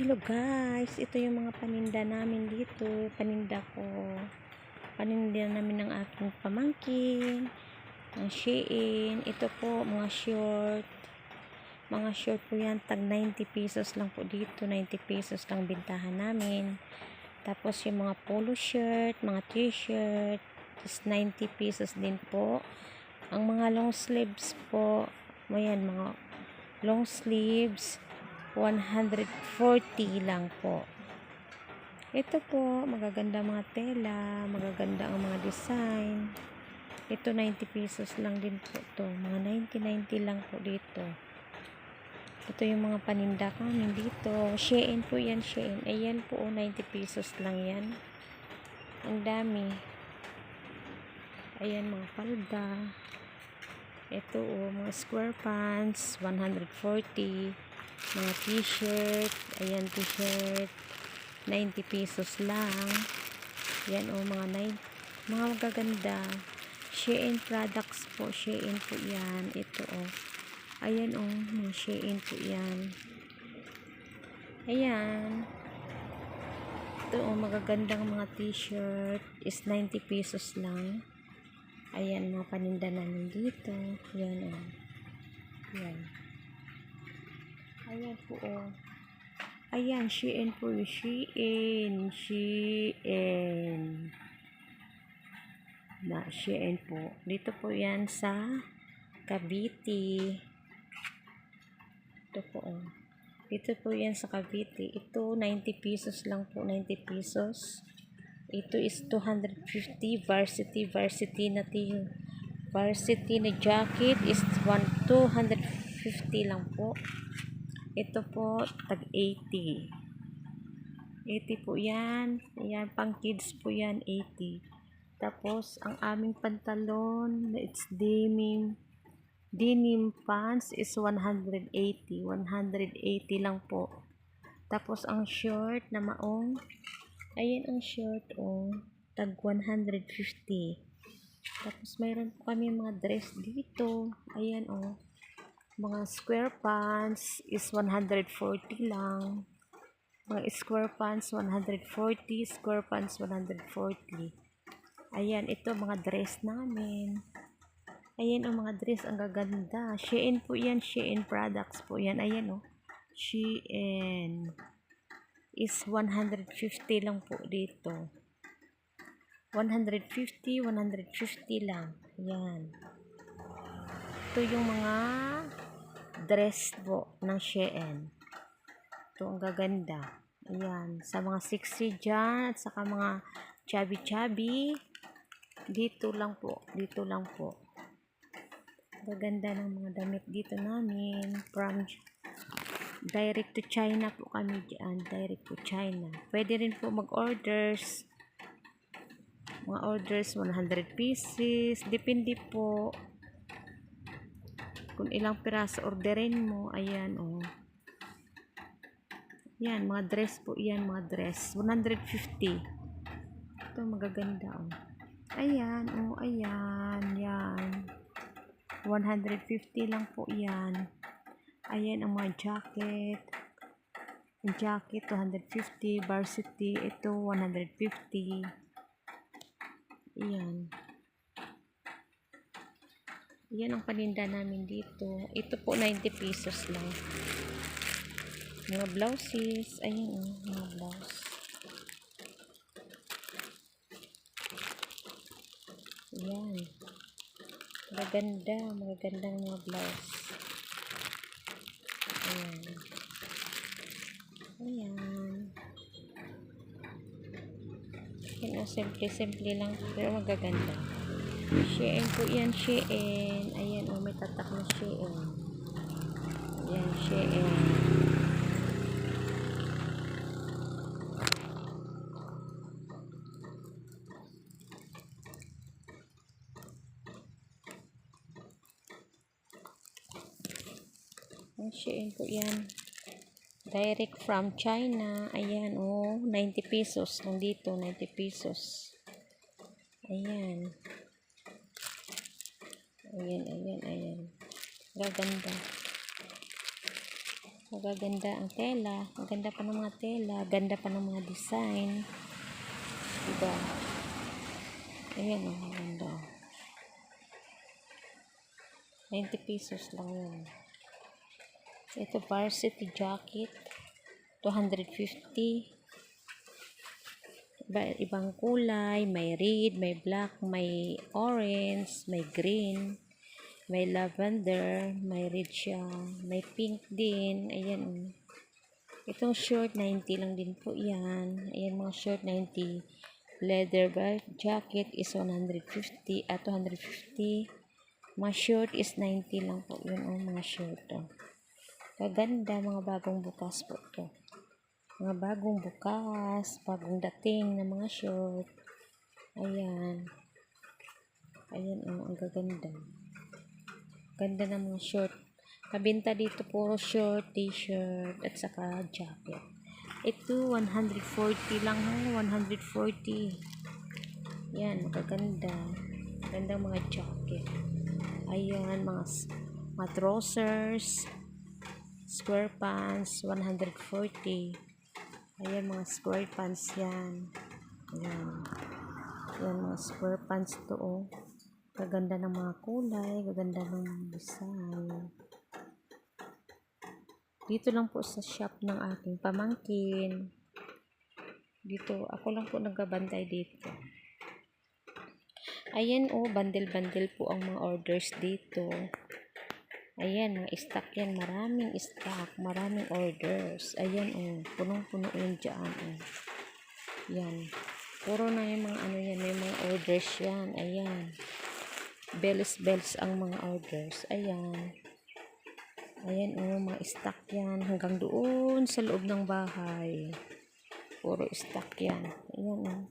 Hello guys, ito yung mga paninda namin dito. Paninda ko. Paninda namin ng aking pamangkin. Ang Shein. Ito po, mga short. Mga short po yan. Tag 90 pesos lang po dito. 90 pesos lang bintahan namin. Tapos yung mga polo shirt, mga t-shirt. is 90 pesos din po. Ang mga long sleeves po, ayan, mga long sleeves, 140 lang po. Ito po, magaganda mga tela, magaganda ang mga design. Ito 90 pesos lang din po to. Mga 90-90 lang po dito. Ito yung mga paninda namin dito. Shein po yan, Shein. Ayan po, 90 pesos lang yan. Ang dami. Ayan, mga palda. Ito, oh, mga square pants, 140 mga t-shirt ayan t-shirt. 90 pesos lang. Yan o mga 9 mga magaganda. Shein products po Shein po yan. Ito o ayan o mga Shein po yan. Ayan. Ito o magagandang mga t-shirt. Is 90 pesos lang ayan mga paninda namin dito yan o yan Ayan po, oh. Ayan, Shein po Shein. Shein. Na, Shein po. Dito po yan sa Cavite. Ito po, oh. Dito po yan sa Cavite. Ito, 90 pesos lang po. 90 pesos. Ito is 250 varsity. Varsity na tiyo. Varsity na jacket is 1, 250 lang po. Ito po, tag 80. 80 po yan. Ayan, pang kids po yan, 80. Tapos, ang aming pantalon, it's denim. Denim pants is 180. 180 lang po. Tapos, ang short na maong, ayan ang short, oh, tag 150. Tapos, mayroon po kami mga dress dito. Ayan, oh mga square pants is 140 lang. Mga square pants 140, square pants 140. Ayan, ito mga dress namin. Ayan ang mga dress, ang gaganda. Shein po yan, Shein products po yan. Ayan oh. Shein is 150 lang po dito. 150, 150 lang. Ayan. Ito yung mga dress po ng Shein. Ito ang gaganda. Ayan. Sa mga sexy dyan at saka mga chubby-chubby. Dito lang po. Dito lang po. Gaganda ng mga damit dito namin. From direct to China po kami dyan. Direct to China. Pwede rin po mag-orders. Mga orders 100 pieces. Depende po kung ilang piraso orderin mo ayan oh yan mga dress po yan mga dress 150 ito magaganda oh ayan oh ayan yan 150 lang po yan ayan ang mga jacket jacket 250 varsity ito 150 ayan yan ang paninda namin dito. Ito po 90 pesos lang. Mga blouses. Ayun oh, mga blouse. Yan. Magaganda. Magagandang mga blouse. Ayan. Ayan. Yan oh, simple-simple lang. Pero magaganda. Shein po yan, Shein. Ayan, oh, may tatak na Shein. Ayan, Shein. Ang Shein po yan. Direct from China. Ayan, oh, 90 pesos. Nandito, 90 pesos. Ayan. Ayan, ayan, ayan. Gaganda. Magaganda ang tela. Maganda pa ng mga tela. Ganda pa ng mga design. Diba? Ayan o, maganda. 90 pesos lang yun. Ito, varsity jacket. 250. Iba, ibang kulay. May red, may black, may orange, may green, may lavender, may red siya, may pink din. Ayan. oh. Itong short, 90 lang din po yan. Ayan mga short, 90. Leather jacket is 150 at 250. Mga short is 90 lang po. Yun ang mga short. Oh. Kaganda, mga bagong bukas po to. Mga bagong bukas, bagong dating na mga short. Ayan. Ayan, oh, ang gaganda. Ganda ng mga short. Kabinta dito puro short, t-shirt, at saka jacket. Ito, 140 lang ha, 140. Yan, magaganda. Ganda mga jacket. Ayan, mga, mga trousers, square pants, 140. Ayan, mga square pants yan. Ayan. Ayan, mga square pants to, oh. Gaganda ng mga kulay, gaganda ng design. Dito lang po sa shop ng aking pamangkin. Dito, ako lang po nagbabantay dito. Ayan oh, bundle-bundle po ang mga orders dito. Ayan, mga stock yan. Maraming stock, maraming orders. Ayan oh, punong-puno yun dyan oh. Yan. Puro na yung mga ano yan, may mga orders yan. Ayan. Bells bells ang mga orders. Ayan. Ayan oh, mga stock yan. Hanggang doon sa loob ng bahay. Puro stock yan. Ayan oh.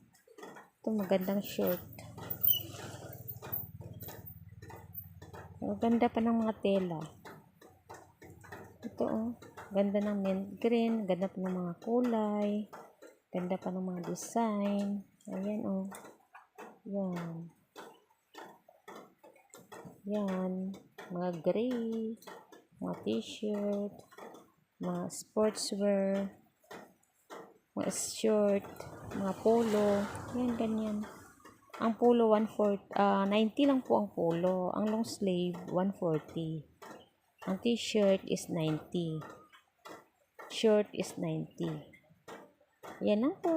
Ito magandang shirt. Maganda pa ng mga tela. Ito oh. Ganda ng mint green. Ganda pa ng mga kulay. Ganda pa ng mga design. Ayan oh. Yan. Yan. Mga gray. Mga t-shirt. Mga sportswear. Mga short. Mga polo. Yan, ganyan. Ang polo, 140, ah 90 lang po ang polo. Ang long sleeve, 140. Ang t-shirt is 90. Short is 90. Yan lang po.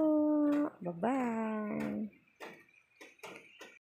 Bye-bye.